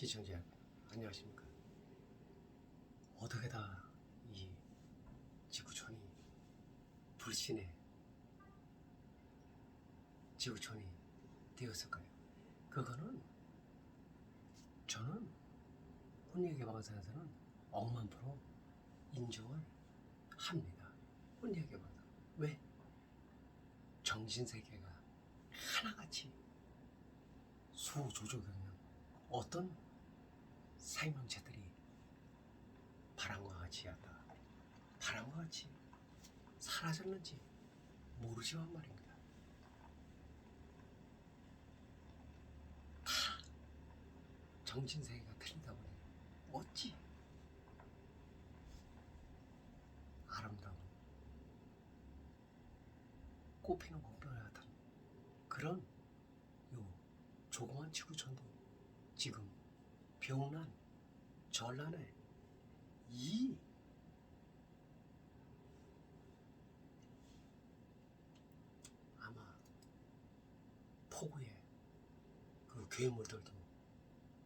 시청자 여러분 안녕하십니까 어떻게 다 이 지구촌이 불신의 지구촌이 되었을까요? 그거는 저는 혼예개방사에서는 억만 프로 인정을 합니다. 혼예개방사 왜? 정신세계가 하나같이 수조조경영 어떤 생명체들이 바람과 같이 하다 바람과 같이 사라졌는지 모르지만 말입니다. 다 정신세계가 틀리다 보니 어찌 아름다운 꽃피는 꽃별 같은 그런 요 조그만 지구촌도 지금 병난 전란에 이 아마 폭우에 그 괴물들도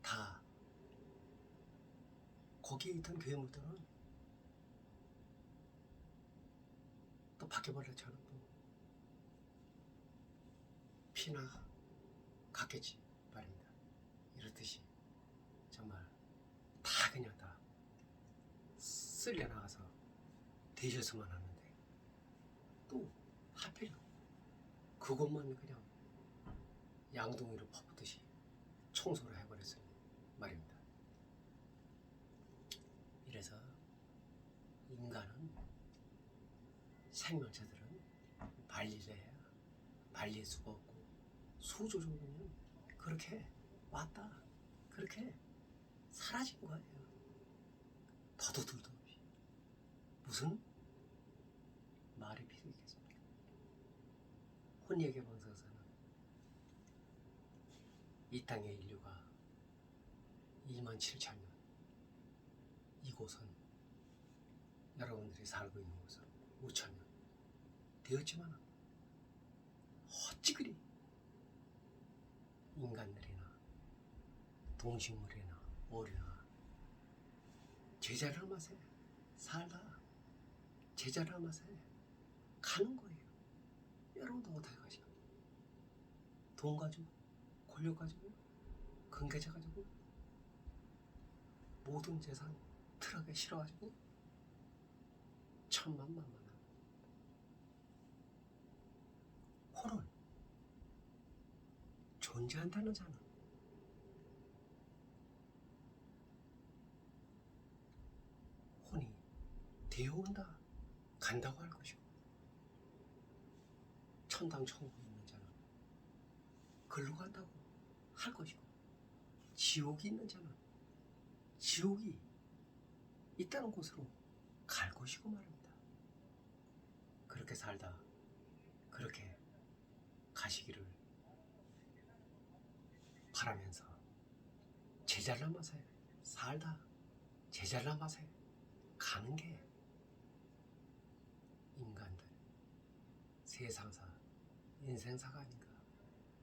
다 거기에 있던 괴물들은 또 바퀴벌레처럼 또 피나 갔겠지 말입니다. 이렇듯이 정말 다 그냥 다 쓸려 나가서 되셨으면 하는데 또 하필 그것만 그냥 양동이를 퍼붓듯이 청소를 해버렸으니 말입니다. 이래서 인간은 생명체들은 관리를 해야 말릴 수가 없고 수조조는 그렇게 왔다 그렇게 사라진 거예요. 더도들도 없이 무슨 말이 필요 있겠습니까? 혼예개방사에서는 이 땅의 인류가 2만 7천 년 이곳은 여러분들이 살고 있는 곳은 5천 년 되었지만 어찌 그리 인간들이나 동식물이나 어류나 제자를 맛에 살다 제자를 맛에 가는 거예요. 여러분도 어떻게 가시오? 돈 가지고 권력 가지고 근계자 가지고 모든 재산 트럭에 실어가지고 천만만만 혼은 존재한다는 자는 혼이 되어온다. 간다고 할 것이고. 천당 천국 있는 자는 글로 간다고 할 것이고. 지옥이 있는 자는 지옥이 있다는 곳으로 갈 것이고 말입니다. 그렇게 살다 그렇게 가시기를 바라면서 맛에 살다 맛에 가는 게 인간들 세상사 인생사가 아닌가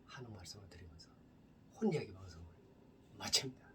하는 말씀을 드리면서 혼이야기 방송을 마칩니다.